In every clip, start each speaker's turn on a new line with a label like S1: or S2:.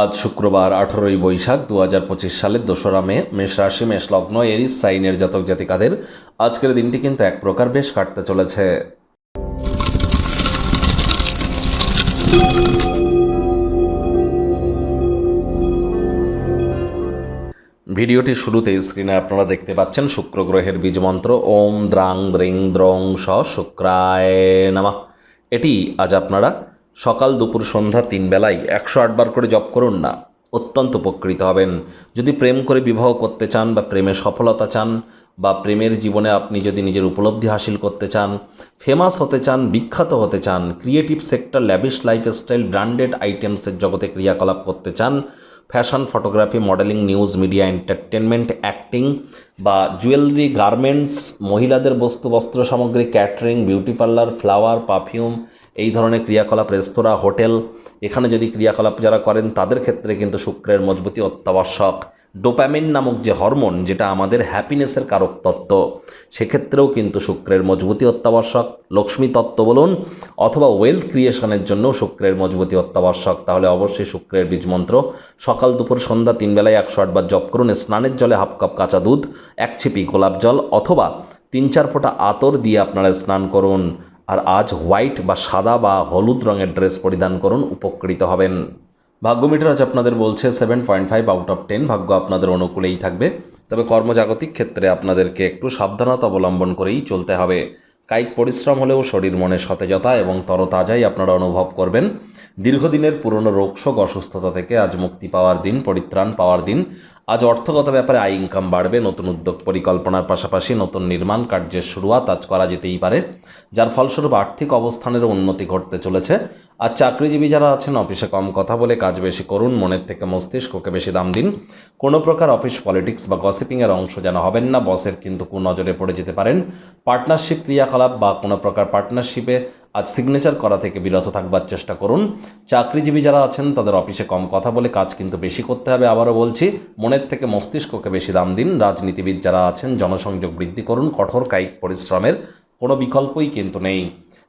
S1: আজ শুক্রবার আঠারোই বৈশাখ দু হাজার পঁচিশ সালের দোসরা মে, মেষ রাশি, মেষ লগ্ন, এরিস, সাইনের জাতক জাতিকাদের আজকের দিনটি কিন্তু এক প্রকার বেশ কাটতে চলেছে। ভিডিওটি শুরুতে স্ক্রিনে আপনারা দেখতে পাচ্ছেন শুক্র গ্রহের বীজ মন্ত্র, ওম দ্রাং দ্রিং দ্রং, স, শুক্রায়, নামা। এটি আজ আপনারা সকাল দুপুর সন্ধ্যা তিন বেলায় একশো আটবার করে জপ করুন না, অত্যন্ত উপকৃত হবেন। যদি প্রেম করে বিবাহ করতে চান বা প্রেমে সফলতা চান বা প্রেমের জীবনে আপনি যদি নিজের উপলব্ধি হাসিল করতে চান ফেমাস হতে চান, বিখ্যাত হতে চান creative sector lavish lifestyle branded আইটেমসের জগতে ক্রিয়াকলাপ করতে চান fashion photography modelling news media entertainment acting বা জুয়েলারি গার্মেন্টস মহিলাদের বস্তু, বস্ত্র সামগ্রী catering beauty parlour flower perfume এই ধরনের ক্রিয়াকলাপ রেস্তোরাঁ, হোটেল, এখানে যদি ক্রিয়াকলাপ যারা করেন, তাদের ক্ষেত্রে কিন্তু শুক্রের মজবুতি অত্যাবশ্যক। ডোপ্যামিন নামক যে হরমোন, যেটা আমাদের হ্যাপিনেসের কারক তত্ত্ব, সেক্ষেত্রেও কিন্তু শুক্রের মজবুতি অত্যাবশ্যক। লক্ষ্মী তত্ত্ব বলুন, অথবা ওয়েলথ ক্রিয়েশনের জন্য শুক্রের মজবুতি অত্যাবশ্যক। তাহলে অবশ্যই শুক্রের বীজমন্ত্র সকাল, দুপুর, সন্ধ্যা, তিন বেলায় একশো আটবার জপ করুন, স্নানের জলে হাফ কাপ কাঁচা দুধ, এক ছিপি গোলাপ জল, অথবা তিন চার ফোঁটা আতর দিয়ে আপনারা স্নান করুন। আর আজ হোয়াইট বা সাদা বা হলুদ রঙের ড্রেস পরিধান করুন, উপকৃত হবেন। ভাগ্য মিটার আজ আপনাদের বলছে seven point five out of ten ভাগ্য আপনাদের অনুকূলেই থাকবে। তবে কর্মজাগতিক ক্ষেত্রে আপনাদেরকে একটু সাবধানতা অবলম্বন করেই চলতে হবে। কায়িক পরিশ্রম হলেও শরীর মনে সতেজতা এবং তরতাজাই আপনারা অনুভব করবেন। দীর্ঘদিনের পুরনো রোগশোক অসুস্থতা থেকে আজ মুক্তি পাওয়ার দিন, পরিত্রাণ পাওয়ার দিন। আজ অর্থগত ব্যাপারে আয় ইনকাম বাড়বে, নতুন উদ্যোগ পরিকল্পনার পাশাপাশি নতুন নির্মাণ কার্যের শুরুয়াত আজ করা যেতেই পারে, যার ফলস্বরূপ আর্থিক অবস্থানের উন্নতি ঘটতে চলেছে। আর চাকরিজীবী যারা আছেন অফিসে কম কথা বলে কাজ বেশি করুন, মনের থেকে মস্তিষ্ককে বেশি দাম দিন। কোনো প্রকার অফিস পলিটিক্স বা গসিপিংয়ের অংশ যেন হবেন না, বসের কিন্তু কুনজরে পড়ে যেতে পারেন। পার্টনারশিপ ক্রিয়াকলাপ বা কোনো প্রকার পার্টনারশিপে আজ সিগনেচার করা থেকে বিরত থাকবার চেষ্টা করুন। চাকরিজীবী যারা আছেন, তাদের অফিসে কম কথা বলে কাজ কিন্তু বেশি করতে হবে, আবারও বলছি, মনের থেকে মস্তিষ্ককে বেশি দাম দিন। রাজনীতিবিদ যারা আছেন, জনসংযোগ বৃদ্ধি করুন, কঠোর কায়িক পরিশ্রমের কোনো বিকল্পই কিন্তু নেই।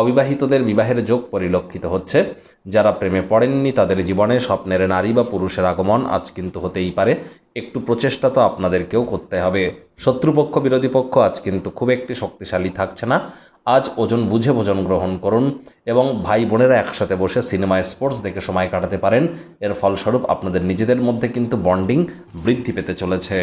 S1: অবিবাহিতদের বিবাহের যোগ পরিলক্ষিত হচ্ছে। যারা প্রেমে পড়েননি, তাদের জীবনে স্বপ্নের নারী বা পুরুষের আগমন আজ কিন্তু হতেই পারে। একটু প্রচেষ্টা তো আপনাদেরকেও করতে হবে। শত্রুপক্ষ, বিরোধী পক্ষ আজ কিন্তু খুব একটি শক্তিশালী থাকছে না। আজ ওজন বুঝে ভোজন গ্রহণ করুন এবং ভাই বোনেরা একসাথে বসে সিনেমায় স্পোর্টস দেখে সময় কাটাতে পারেন। এর ফলস্বরূপ আপনাদের নিজেদের মধ্যে কিন্তু বন্ডিং বৃদ্ধি পেতে চলেছে।